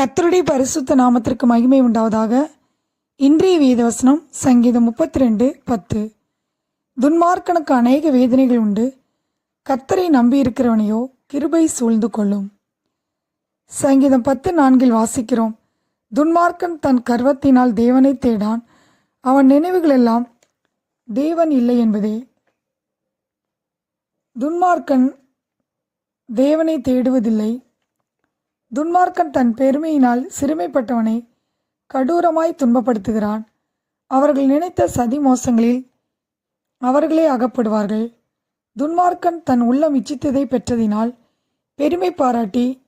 கத்தருடைய பரிசுத்த நாமத்திற்கு மகிமை உண்டாவதாக இன்றைய வேதவசனம் சங்கீதம் முப்பத்தி ரெண்டு பத்து. துன்மார்க்கனுக்கு அநேக வேதனைகள் உண்டு. கத்தரை நம்பியிருக்கிறவனையோ கிருபை சூழ்ந்து கொள்ளும். சங்கீதம் பத்து நான்கில் வாசிக்கிறோம். துன்மார்க்கன் தன் கர்வத்தினால் தேவனை தேடான். அவன் நினைவுகளெல்லாம் தேவன் இல்லை என்பதே. துன்மார்க்கன் தேவனை தேடுவதில்லை. துன்மார்க்கன் தன் பெருமையினால் சிறுமைப்பட்டவனை கடூரமாய் துன்பப்படுத்துகிறான். அவர்கள் நினைத்த சதி மோசங்களில் அவர்களே அகப்படுவார்கள். துன்மார்க்கன் தன் உள்ளம் இச்சித்ததை பெற்றதினால் பெருமை பாராட்டி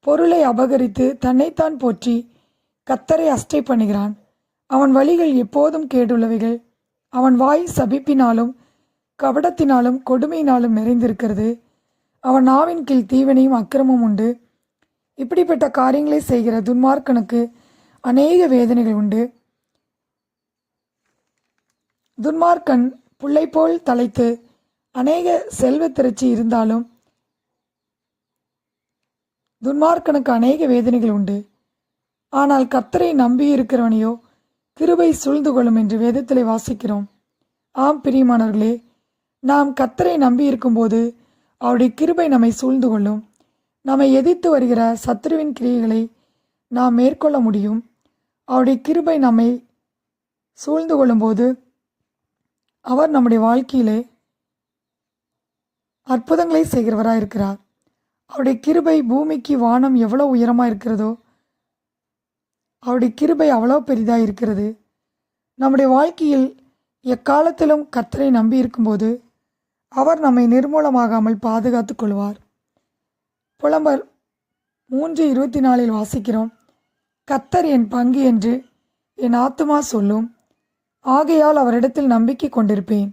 பொருளை அபகரித்து தன்னைத்தான் போற்றி கத்தரை அஷ்டை பண்ணுகிறான். அவன் வழிகள் எப்போதும் கேடுள்ளவைகள். அவன் வாய் சபிப்பினாலும் கபடத்தினாலும் கொடுமையினாலும் நிறைந்திருக்கிறது. அவன் நாவின் கீழ் தீவனையும் அக்கிரமும் உண்டு. இப்படிப்பட்ட காரியங்களை செய்கிற துன்மார்க்கனுக்கு அநேக வேதனைகள் உண்டு. துன்மார்க்கன் புள்ளை போல் தலைத்து அநேக செல்வத்திறச்சி இருந்தாலும் துன்மார்க்கனுக்கு அநேக வேதனைகள் உண்டு. ஆனால் கத்தரை நம்பி இருக்கிறவனையோ கிருபை சூழ்ந்து கொள்ளும் என்று வேதத்திலே வாசிக்கிறோம். ஆம் பிரியமானவர்களே நாம் கத்தரை நம்பி இருக்கும்போது அவருடைய கிருபை நம்மை சூழ்ந்து கொள்ளும். நம்மை எதிர்த்து வருகிற சத்ருவின் கிரியைகளை நாம் மேற்கொள்ள முடியும். அவருடைய கிருபை நம்மை சூழ்ந்து கொள்ளும்போது அவர் நம்முடைய வாழ்க்கையிலே அற்புதங்களை செய்கிறவராக இருக்கிறார். அவருடைய கிருபை பூமிக்கு வானம் எவ்வளோ உயரமாக இருக்கிறதோ அவருடைய கிருபை அவ்வளோ பெரிதாக இருக்கிறது. நம்முடைய வாழ்க்கையில் எக்காலத்திலும் கர்த்தரை நம்பி இருக்கும்போது அவர் நம்மை நிர்மூலமாகாமல் பாதுகாத்துக் கொள்வார். புலம்பர் மூன்று இருபத்தி நாலில் வாசிக்கிறோம் கத்தர் என் பங்கு என்று என் ஆத்துமா சொல்லும். ஆகையால் அவரிடத்தில் நம்பிக்கை கொண்டிருப்பேன்.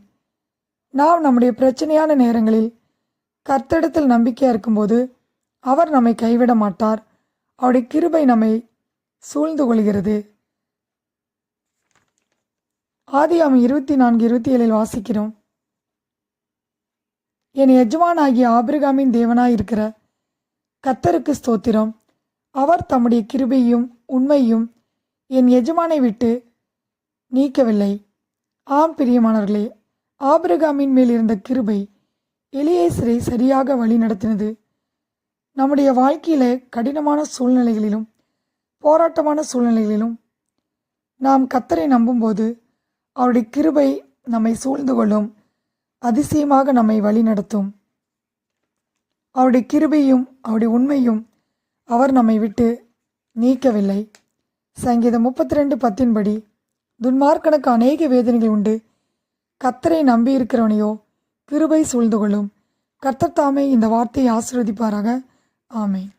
நாம் நம்முடைய பிரச்சனையான நேரங்களில் கர்த்தரிடத்தில் நம்பிக்கையாக இருக்கும்போது அவர் நம்மை கைவிட மாட்டார். அவருடைய கிருபை நம்மை சூழ்ந்து கொள்கிறது. ஆதி அவன் இருபத்தி நான்கு இருபத்தி ஏழில் வாசிக்கிறோம் என் எஜமானாகிய ஆபிரகாமின் தேவனாயிருக்கிற கத்தருக்கு ஸ்தோத்திரம். அவர் தம்முடைய கிருபையும் உண்மையும் என் எஜமானை விட்டு நீக்கவில்லை. ஆம் பிரியமானவர்களே ஆபிரகாமின் மேல் இருந்த கிருபை எலியேசரை சரியாக வழி நடத்தினது. நம்முடைய வாழ்க்கையில் கடினமான சூழ்நிலைகளிலும் போராட்டமான சூழ்நிலைகளிலும் நாம் கத்தரை நம்பும்போது அவருடைய கிருபை நம்மை சூழ்ந்து கொள்ளும் அதிசயமாக நம்மை வழி நடத்தும். அவருடைய கிருபையும் அவருடைய உண்மையும் அவர் நம்மை விட்டு நீக்கவில்லை. சங்கீதம் முப்பத்தி ரெண்டு பத்தின்படி துன்மார்க்கனுக்கு அநேக வேதனைகள் உண்டு. கத்தரை நம்பியிருக்கிறவனையோ கிருபை சூழ்ந்து கொள்ளும். கர்த்தர் தாமே இந்த வார்த்தையை ஆசிர்வதிப்பாராக. ஆமேன்.